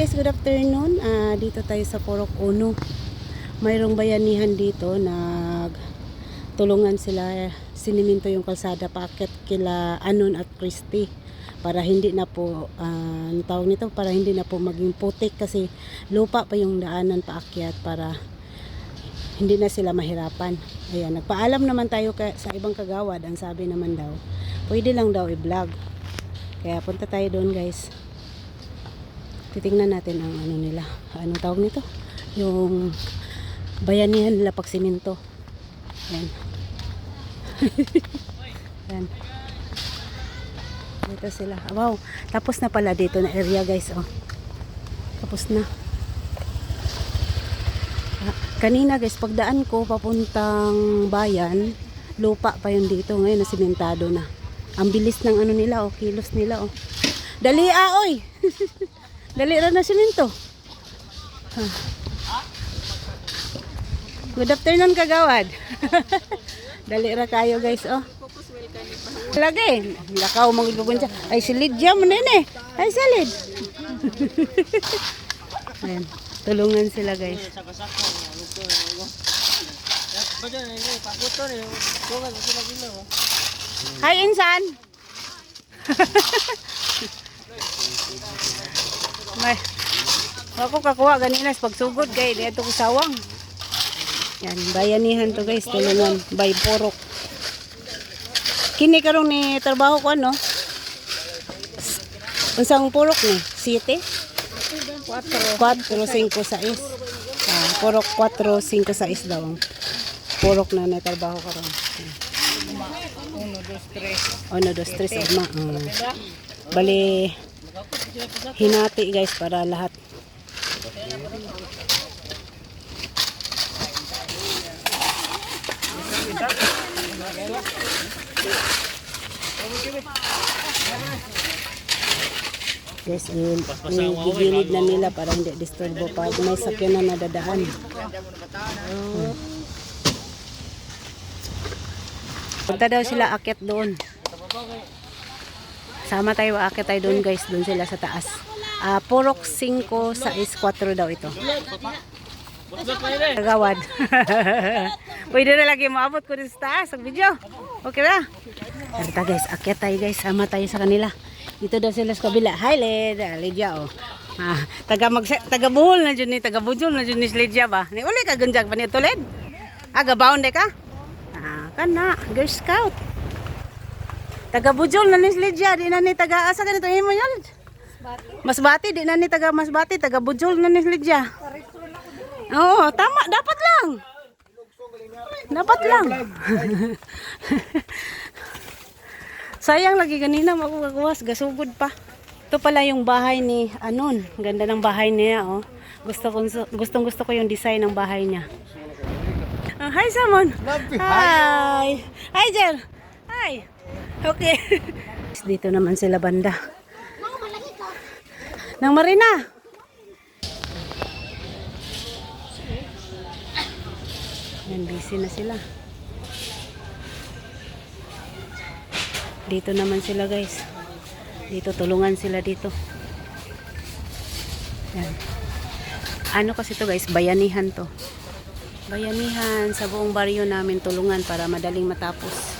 guys, good afternoon. Ah, dito tayo sa Porok Uno. Mayroong bayanihan dito nag tulungan sila siniminto yung kalsada packet kila Anon at Christy para hindi na po ah, ang tawag nito para hindi na po maging putik kasi lupa pa yung daanan paakyat para hindi na sila mahirapan. Ayan, nagpaalam naman tayo ka, sa ibang kagawad. Ang sabi naman daw, pwede lang daw i-vlog. Kaya punta tayo doon guys. Titingnan natin ang ano nila. Anong tawag nito? Yung bayanihan nila pag siminto. Ayan. Ayan. Dito sila. Wow. Tapos na pala dito na area guys. Oh. Tapos na. Ah, Kanina guys, pagdaan ko papuntang bayan, lupa pa yun dito. Ngayon na simentado na. Ang bilis ng ano nila, oh, kilos nila, oh. Dali ah! Dali ra na simento. Ha. Good afternoon, kagawad. Dali ra kayo, guys, oh. Lagi, lakaw mga gugunja. Ay, si Lydia mo din eh. Ay, salid. Ayan, tulungan sila, guys. Hi, Insan. May, ako kakuha ganina sa pagsugod kay dito ko sawang. Yan, bayanihan to guys, tulungan by porok. Kini karong ni trabaho ko ano? Unsang porok ni? 7? 4 4 5 6. Ah, porok 4 5 6 daw. Porok na natrabaho karon. 1 2 3. 1 2 3 sama. Mm. Bali hinati guys para lahat. Guys, igigilid na nila para hindi disturbo pag may sakyan na nadadaan. Hmm. Daw sila akit doon. Sama tayo, akit tayo doon guys, doon sila sa taas. Ah, purok 5 sa is 4 daw ito. Kagawad. Pwede na lagi maabot ko din sa taas ang video. Okay na? Tara guys, akit tayo guys, sama tayo sa kanila. Dito daw sila sa kabila. Hi Led, Ah, Lydia oh. Ah, taga mag taga buhol na dyan ni taga bujol na dyan ni Lydia ba? Ni uli ka gunjag ba ni Led? Aga baon de ka? Ah, kana, Girl Scout. Taga bujol na ni Lydia, di na ni taga asa ganito imo yun. Masbati, di na ni taga Masbati, taga bujol na ni Lydia. Oo, tama, dapat lang. Dapat lang. Sayang lagi kanina makukuwas, gasugod pa. Ito pala yung bahay ni Anon. Ganda ng bahay niya, oh. Gusto ko gustong gusto ko yung design ng bahay niya. Ah, hi Samon. Hi. Hi Jer. Hi. Okay. Dito naman sila banda. Nang Marina. Yan, busy na sila. Dito naman sila guys. Dito tulungan sila dito. Yan. Ano kasi to guys, bayanihan to. Bayanihan sa buong baryo namin tulungan para madaling matapos.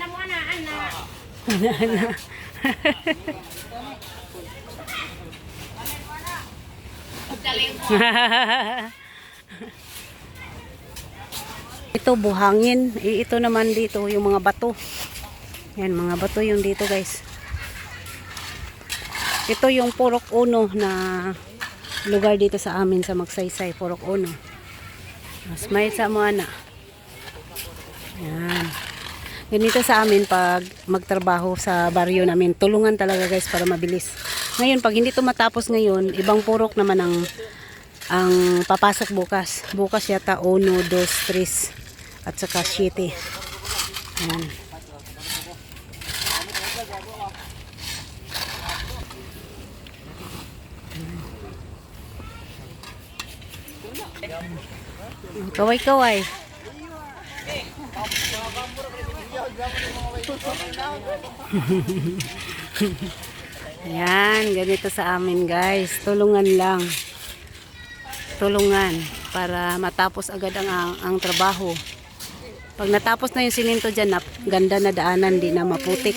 ana mo ana ana. Daling ito buhangin. Ito naman dito yung mga bato. Yan, mga bato yung dito guys. Ito yung purok uno na lugar dito sa amin sa Magsaysay, Purok Uno. Smile sa mo ana. Yan. Ganito sa amin pag magtrabaho sa baryo namin. Tulungan talaga guys para mabilis. Ngayon, pag hindi to matapos ngayon, ibang purok naman ang ang papasok bukas. Bukas yata 1, 2, 3 at saka 7. Yan. Kaway-kaway. Yan, ganito sa amin guys. Tulungan lang. Tulungan para matapos agad ang, ang, ang trabaho. Pag natapos na yung siminto dyan, ganda na daanan, di na maputik.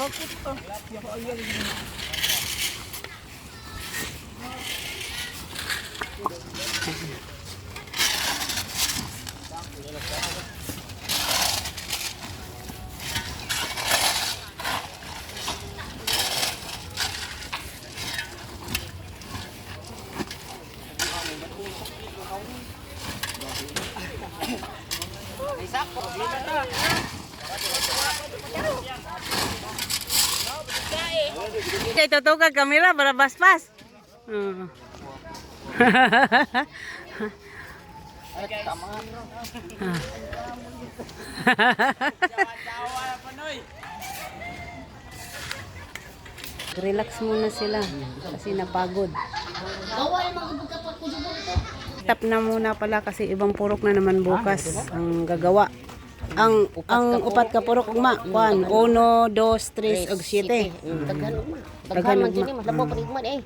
Kay tutukan kamera para baspas. Hmm. Relax muna sila kasi napagod. Stop na muna pala kasi ibang purok na naman bukas ang gagawa. Ang ang upat ka purok ugma, kuan 1 2 3 ug 7. Daghan mo. Daghan man dyan eh. Labaw pa rin man eh.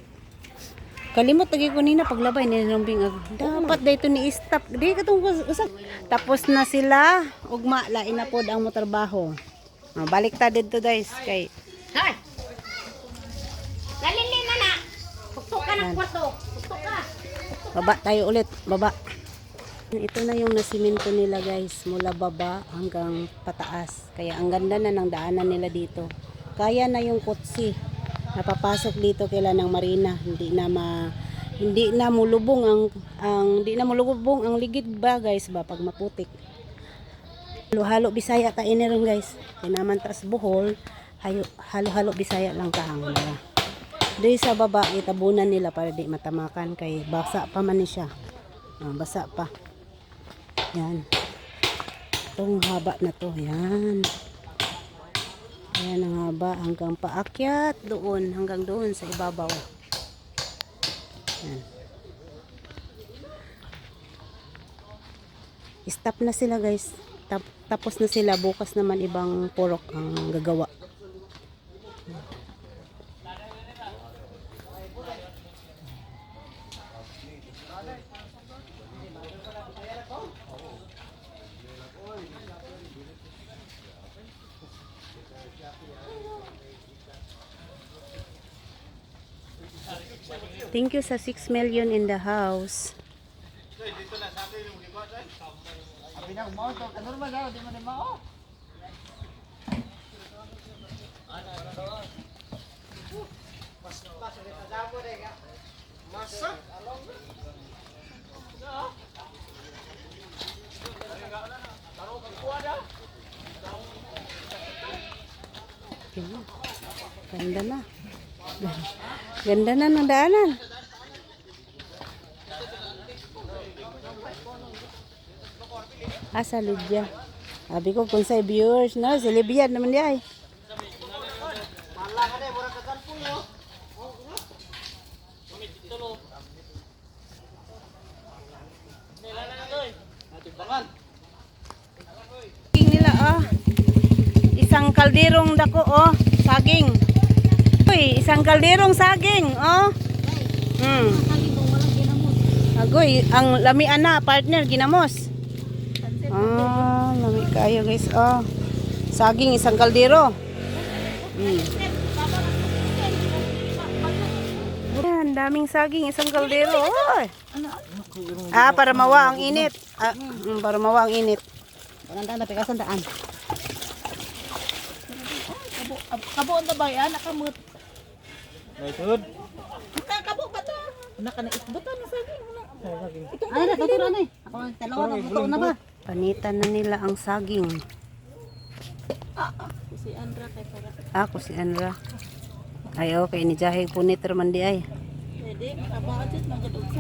Kalimot lagi ko nina paglabay ni Lombing ag dapat dayto ni stop. Di ka tong usap. Tapos na sila ugma lain na pod ang motorbaho. Ah, balik ta dito guys kay Ha? Lalili na na. Tuktok ka ng kwarto. Tuktok ka. Baba tayo ulit, baba. Ito na yung nasiminto nila guys, mula baba hanggang pataas. Kaya ang ganda na ng daanan nila dito. Kaya na yung kutsi. Napapasok dito kila ng marina. Hindi na ma hindi na mulubong ang ang hindi na mulubong ang ligid ba guys ba pag maputik. Halo-halo Bisaya ta ini ron guys. Kaya naman tas hayo halo-halo Bisaya lang ka ang nila. Di sa baba, itabunan nila para di matamakan kay basa pa man ni siya. Ah, basa pa. Yan. Itong haba na to. Yan. Yan ang haba hanggang paakyat doon. Hanggang doon sa ibabaw. Yan. Stop na sila guys. Tap- tapos na sila. Bukas naman ibang purok ang gagawa. Thank you sa 6 million in the house. Yun. Ganda na. Ganda na ng daanan. Ah, sa Lydia. Sabi ko kung sa viewers, no, si Libya naman di ay. Saging nila, oh. Isang kalderong dako, oh. Saging. Uy, isang kalderong saging, oh. Hmm. Agoy, ang lamian na, partner, ginamos. Ah, lami kayo guys, oh. Saging, isang kaldero. Hmm. Yan, daming saging, isang kaldero. Oh. Ah, para mawa ang init. Ah, mm, para mawa ang init. Walang na pikasan daan. Kabuon na ba yan? Nakamut. Naisod. Kabo ba to? Una ka na. Saging. Ay, na, tuturo na eh. Ako, dalawa na, buto na ba? Panitan na nila ang saging. Si Andra kay para. Ako si Anra. Ay, okay, ni Jahig punit man di ay. Pwede, makabudget, magadog